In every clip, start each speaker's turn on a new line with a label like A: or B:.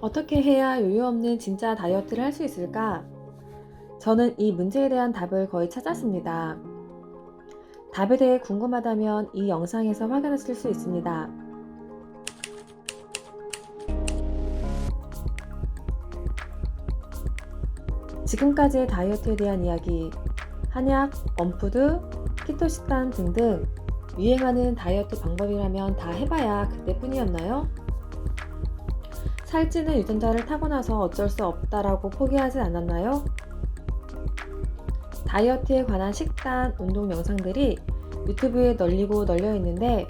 A: 어떻게 해야 요요 없는 진짜 다이어트를 할 수 있을까? 저는 이 문제에 대한 답을 거의 찾았습니다. 답에 대해 궁금하다면 이 영상에서 확인하실 수 있습니다. 지금까지의 다이어트에 대한 이야기, 한약, 원푸드, 키토 식단 등등 유행하는 다이어트 방법이라면 다 해봐야 그때뿐이었나요? 살찌는 유전자를 타고나서 어쩔 수 없다라고 포기하지 않았나요? 다이어트에 관한 식단, 운동 영상들이 유튜브에 널리고 널려 있는데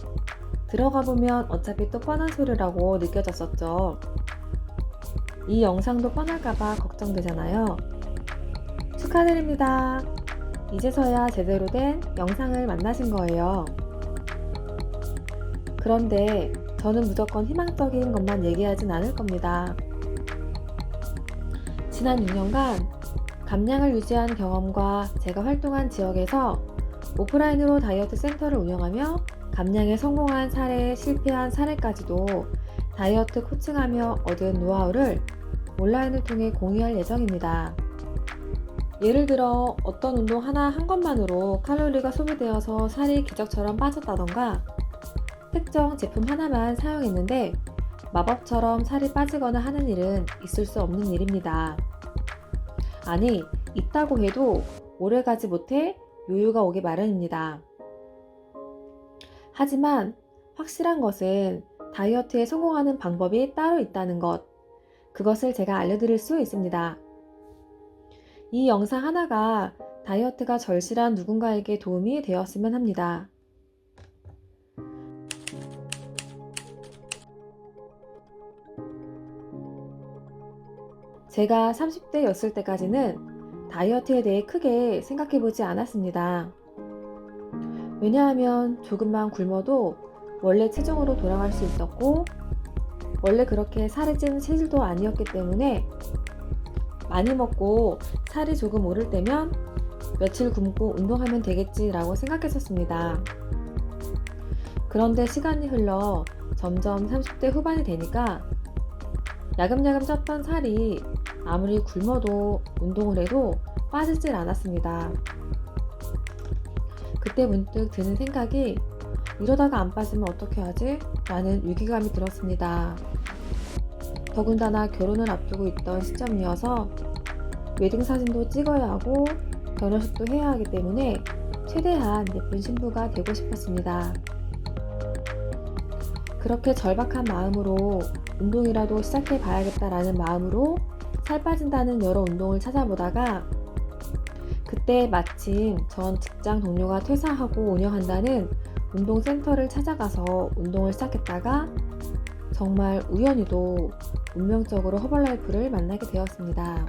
A: 들어가 보면 어차피 또 뻔한 소리라고 느껴졌었죠. 이 영상도 뻔할까봐 걱정되잖아요. 축하드립니다. 이제서야 제대로 된 영상을 만나신 거예요. 그런데 저는 무조건 희망적인 것만 얘기하진 않을 겁니다. 지난 6년간 감량을 유지한 경험과 제가 활동한 지역에서 오프라인으로 다이어트 센터를 운영하며 감량에 성공한 사례, 실패한 사례까지도 다이어트 코칭하며 얻은 노하우를 온라인을 통해 공유할 예정입니다. 예를 들어 어떤 운동 하나 한 것만으로 칼로리가 소비되어서 살이 기적처럼 빠졌다던가 특정 제품 하나만 사용했는데 마법처럼 살이 빠지거나 하는 일은 있을 수 없는 일입니다. 아니, 있다고 해도 오래 가지 못해 요요가 오기 마련입니다. 하지만 확실한 것은 다이어트에 성공하는 방법이 따로 있다는 것. 그것을 제가 알려드릴 수 있습니다. 이 영상 하나가 다이어트가 절실한 누군가에게 도움이 되었으면 합니다. 제가 30대였을 때까지는 다이어트에 대해 크게 생각해 보지 않았습니다. 왜냐하면 조금만 굶어도 원래 체중으로 돌아갈 수 있었고, 원래 그렇게 살이 찐 체질도 아니었기 때문에 많이 먹고 살이 조금 오를 때면 며칠 굶고 운동하면 되겠지라고 생각했었습니다. 그런데 시간이 흘러 점점 30대 후반이 되니까 야금야금 쪘던 살이 아무리 굶어도 운동을 해도 빠지질 않았습니다. 그때 문득 드는 생각이 이러다가 안 빠지면 어떻게 하지? 라는 위기감이 들었습니다. 더군다나 결혼을 앞두고 있던 시점이어서 웨딩 사진도 찍어야 하고 결혼식도 해야 하기 때문에 최대한 예쁜 신부가 되고 싶었습니다. 그렇게 절박한 마음으로 운동이라도 시작해 봐야겠다라는 마음으로 살 빠진다는 여러 운동을 찾아보다가 그때 마침 전 직장 동료가 퇴사하고 운영한다는 운동센터를 찾아가서 운동을 시작했다가 정말 우연히도 운명적으로 허벌라이프를 만나게 되었습니다.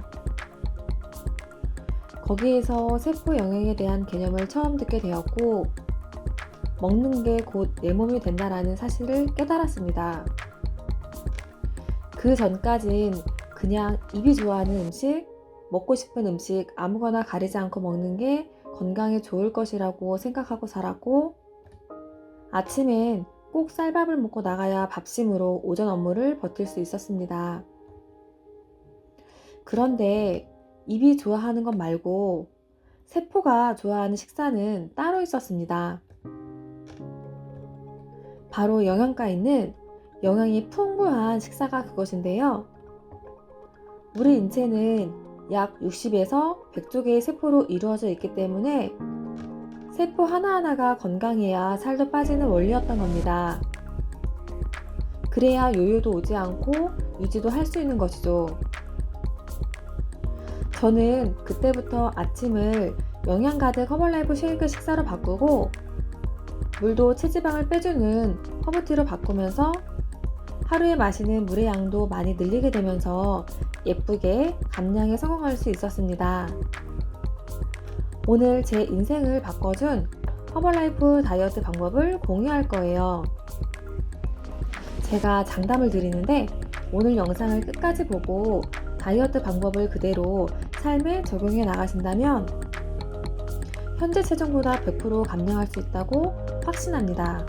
A: 거기에서 세포 영양에 대한 개념을 처음 듣게 되었고 먹는 게 곧 내 몸이 된다라는 사실을 깨달았습니다. 그 전까진 그냥 입이 좋아하는 음식, 먹고 싶은 음식 아무거나 가리지 않고 먹는 게 건강에 좋을 것이라고 생각하고 살았고, 아침엔 꼭 쌀밥을 먹고 나가야 밥심으로 오전 업무를 버틸 수 있었습니다. 그런데 입이 좋아하는 것 말고 세포가 좋아하는 식사는 따로 있었습니다. 바로 영양가 있는 영양이 풍부한 식사가 그것인데요. 우리 인체는 약 60에서 100조 개의 세포로 이루어져 있기 때문에 세포 하나하나가 건강해야 살도 빠지는 원리였던 겁니다. 그래야 요요도 오지 않고 유지도 할 수 있는 것이죠. 저는 그때부터 아침을 영양 가득 허벌라이프 쉐이크 식사로 바꾸고 물도 체지방을 빼주는 허브티로 바꾸면서 하루에 마시는 물의 양도 많이 늘리게 되면서 예쁘게 감량에 성공할 수 있었습니다. 오늘 제 인생을 바꿔준 허벌라이프 다이어트 방법을 공유할 거예요. 제가 장담을 드리는데 오늘 영상을 끝까지 보고 다이어트 방법을 그대로 삶에 적용해 나가신다면 현재 체중보다 100% 감량할 수 있다고 확신합니다.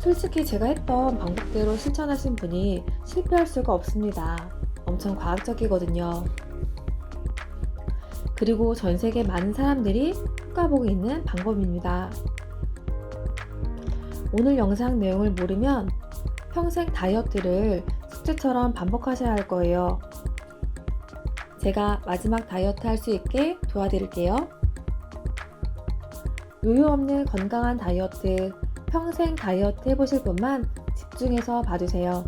A: 솔직히 제가 했던 방법대로 실천하신 분이 실패할 수가 없습니다. 엄청 과학적이거든요. 그리고 전 세계 많은 사람들이 효과보고 있는 방법입니다. 오늘 영상 내용을 모르면 평생 다이어트를 숙제처럼 반복하셔야 할 거예요. 제가 마지막 다이어트 할 수 있게 도와드릴게요. 요요 없는 건강한 다이어트, 평생 다이어트 해보실 분만 집중해서 봐주세요.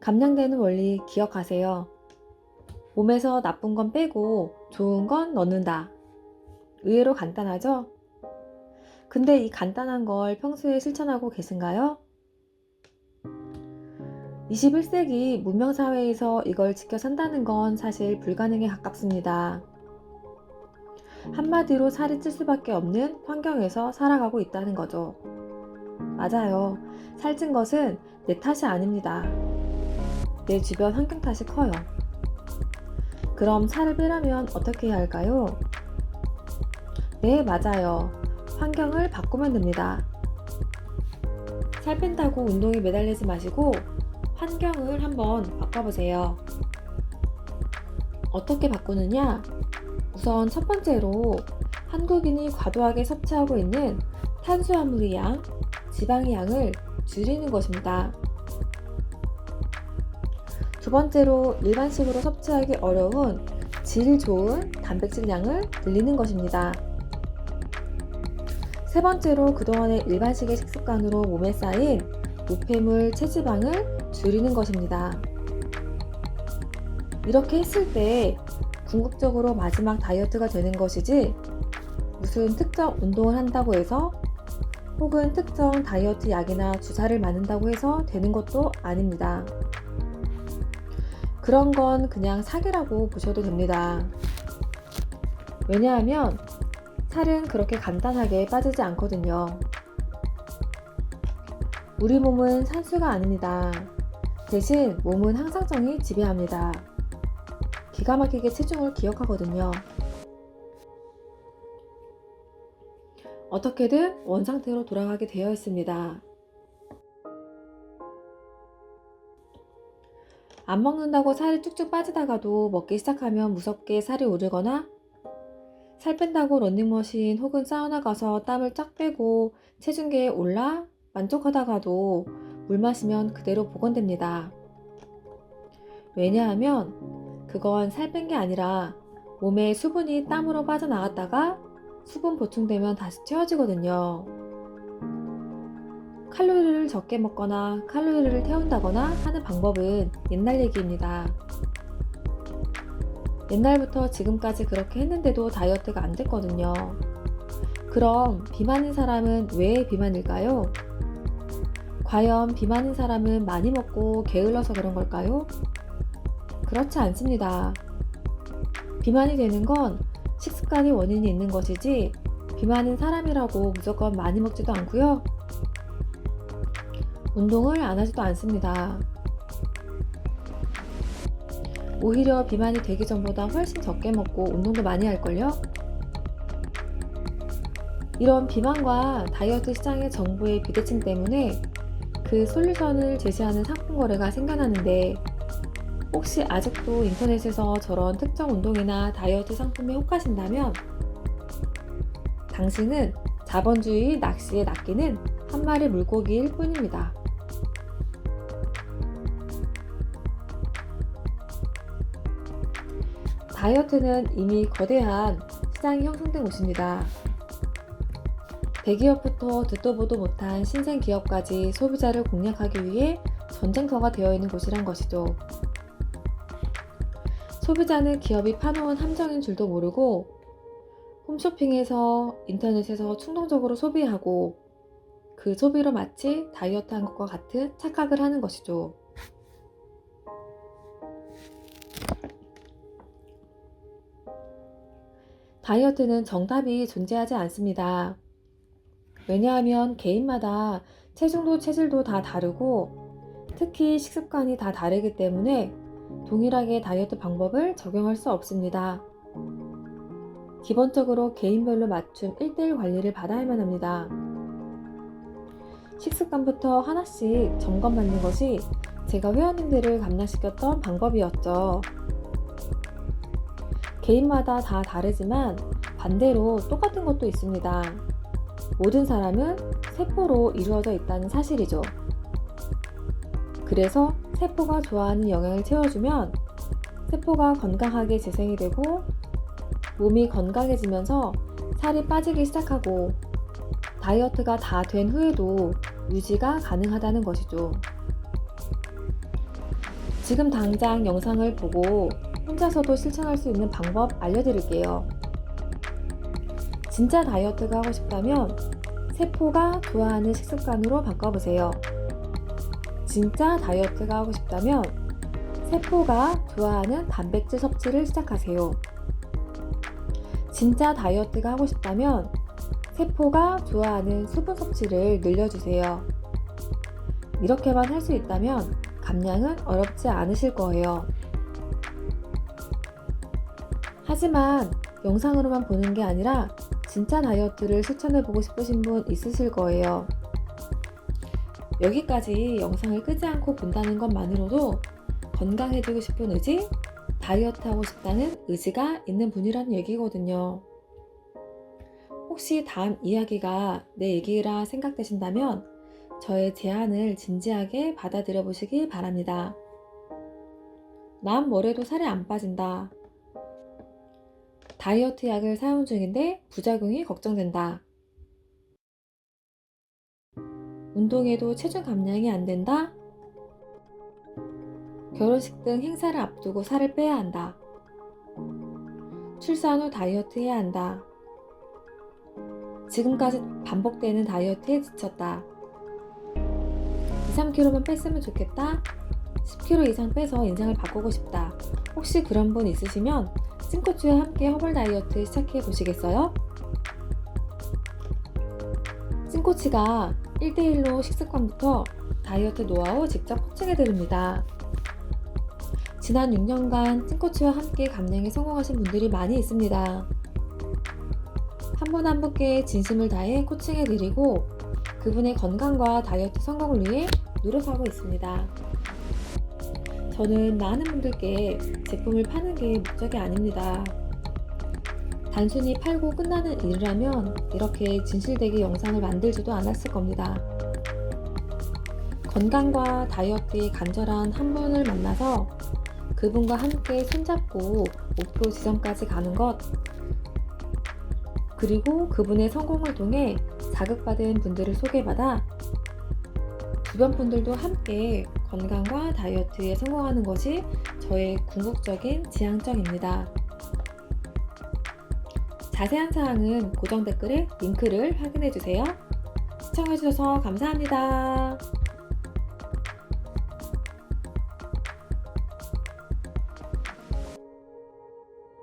A: 감량되는 원리 기억하세요. 몸에서 나쁜 건 빼고 좋은 건 넣는다. 의외로 간단하죠? 근데 이 간단한 걸 평소에 실천하고 계신가요? 21세기 문명사회에서 이걸 지켜 산다는 건 사실 불가능에 가깝습니다. 한마디로 살이 찔 수밖에 없는 환경에서 살아가고 있다는 거죠. 맞아요. 살찐 것은 내 탓이 아닙니다. 내 주변 환경 탓이 커요. 그럼 살을 빼려면 어떻게 해야 할까요? 네, 맞아요. 환경을 바꾸면 됩니다. 살 뺀다고 운동에 매달리지 마시고 환경을 한번 바꿔보세요. 어떻게 바꾸느냐? 우선 첫 번째로 한국인이 과도하게 섭취하고 있는 탄수화물의 양, 지방의 양을 줄이는 것입니다. 두 번째로 일반식으로 섭취하기 어려운 질 좋은 단백질 양을 늘리는 것입니다. 세 번째로 그동안의 일반식의 식습관으로 몸에 쌓인 노폐물, 체지방을 줄이는 것입니다. 이렇게 했을 때 궁극적으로 마지막 다이어트가 되는 것이지 무슨 특정 운동을 한다고 해서 혹은 특정 다이어트 약이나 주사를 맞는다고 해서 되는 것도 아닙니다. 그런 건 그냥 사기라고 보셔도 됩니다. 왜냐하면 살은 그렇게 간단하게 빠지지 않거든요. 우리 몸은 산수가 아닙니다. 대신 몸은 항상성이 지배합니다. 기가 막히게 체중을 기억하거든요. 어떻게든 원상태로 돌아가게 되어 있습니다. 안 먹는다고 살이 쭉쭉 빠지다가도 먹기 시작하면 무섭게 살이 오르거나 살 뺀다고 런닝머신 혹은 사우나 가서 땀을 쫙 빼고 체중계에 올라 만족하다가도 물 마시면 그대로 복원됩니다. 왜냐하면 그건 살 뺀 게 아니라 몸에 수분이 땀으로 빠져나갔다가 수분 보충되면 다시 채워지거든요. 칼로리를 적게 먹거나 칼로리를 태운다거나 하는 방법은 옛날 얘기입니다. 옛날부터 지금까지 그렇게 했는데도 다이어트가 안 됐거든요. 그럼 비만인 사람은 왜 비만일까요? 과연 비만인 사람은 많이 먹고 게을러서 그런 걸까요? 그렇지 않습니다. 비만이 되는 건 식습관이 원인이 있는 것이지 비만인 사람이라고 무조건 많이 먹지도 않고요. 운동을 안 하지도 않습니다. 오히려 비만이 되기 전보다 훨씬 적게 먹고 운동도 많이 할걸요? 이런 비만과 다이어트 시장의 정보의 비대칭 때문에 그 솔루션을 제시하는 상품 거래가 생겨나는데 혹시 아직도 인터넷에서 저런 특정 운동이나 다이어트 상품에 혹하신다면 당신은 자본주의 낚시에 낚이는 한 마리 물고기일 뿐입니다. 다이어트는 이미 거대한 시장이 형성된 곳입니다. 대기업부터 듣도 보도 못한 신생 기업까지 소비자를 공략하기 위해 전쟁터가 되어 있는 곳이란 것이죠. 소비자는 기업이 파놓은 함정인 줄도 모르고 홈쇼핑에서 인터넷에서 충동적으로 소비하고 그 소비로 마치 다이어트 한 것과 같은 착각을 하는 것이죠. 다이어트는 정답이 존재하지 않습니다. 왜냐하면 개인마다 체중도 체질도 다 다르고 특히 식습관이 다 다르기 때문에 동일하게 다이어트 방법을 적용할 수 없습니다. 기본적으로 개인별로 맞춤 1대1 관리를 받아야만 합니다. 식습관부터 하나씩 점검받는 것이 제가 회원님들을 감량시켰던 방법이었죠. 개인마다 다 다르지만 반대로 똑같은 것도 있습니다. 모든 사람은 세포로 이루어져 있다는 사실이죠. 그래서 세포가 좋아하는 영양을 채워주면 세포가 건강하게 재생이 되고 몸이 건강해지면서 살이 빠지기 시작하고 다이어트가 다 된 후에도 유지가 가능하다는 것이죠. 지금 당장 영상을 보고 혼자서도 실천할 수 있는 방법 알려드릴게요. 진짜 다이어트가 하고 싶다면 세포가 좋아하는 식습관으로 바꿔보세요. 진짜 다이어트가 하고 싶다면 세포가 좋아하는 단백질 섭취를 시작하세요. 진짜 다이어트가 하고 싶다면 세포가 좋아하는 수분 섭취를 늘려주세요. 이렇게만 할 수 있다면 감량은 어렵지 않으실 거예요. 하지만 영상으로만 보는 게 아니라 진짜 다이어트를 실천해보고 싶으신 분 있으실 거예요. 여기까지 영상을 끄지 않고 본다는 것만으로도 건강해지고 싶은 의지, 다이어트 하고 싶다는 의지가 있는 분이라는 얘기거든요. 혹시 다음 이야기가 내 얘기라 생각되신다면 저의 제안을 진지하게 받아들여 보시길 바랍니다. 난 뭐래도 살이 안 빠진다. 다이어트 약을 사용 중인데 부작용이 걱정된다. 운동해도 체중 감량이 안 된다. 결혼식 등 행사를 앞두고 살을 빼야 한다. 출산 후 다이어트 해야 한다. 지금까지 반복되는 다이어트에 지쳤다. 2, 3kg만 뺐으면 좋겠다. 10kg 이상 빼서 인생을 바꾸고 싶다. 혹시 그런 분 있으시면 찐코치와 함께 허벌 다이어트 시작해 보시겠어요? 찐코치가 1대1로 식습관부터 다이어트 노하우 직접 코칭해 드립니다. 지난 6년간 찐코치와 함께 감량에 성공하신 분들이 많이 있습니다. 한 분 한 분께 진심을 다해 코칭해 드리고 그분의 건강과 다이어트 성공을 위해 노력하고 있습니다. 저는 많은 분들께 제품을 파는 게 목적이 아닙니다. 단순히 팔고 끝나는 일이라면 이렇게 진실되게 영상을 만들지도 않았을 겁니다. 건강과 다이어트의 간절한 한 분을 만나서 그분과 함께 손잡고 목표 지점까지 가는 것, 그리고 그분의 성공을 통해 자극받은 분들을 소개받아 주변 분들도 함께 건강과 다이어트에 성공하는 것이 저의 궁극적인 지향점입니다. 자세한 사항은 고정 댓글에 링크를 확인해 주세요. 시청해주셔서 감사합니다.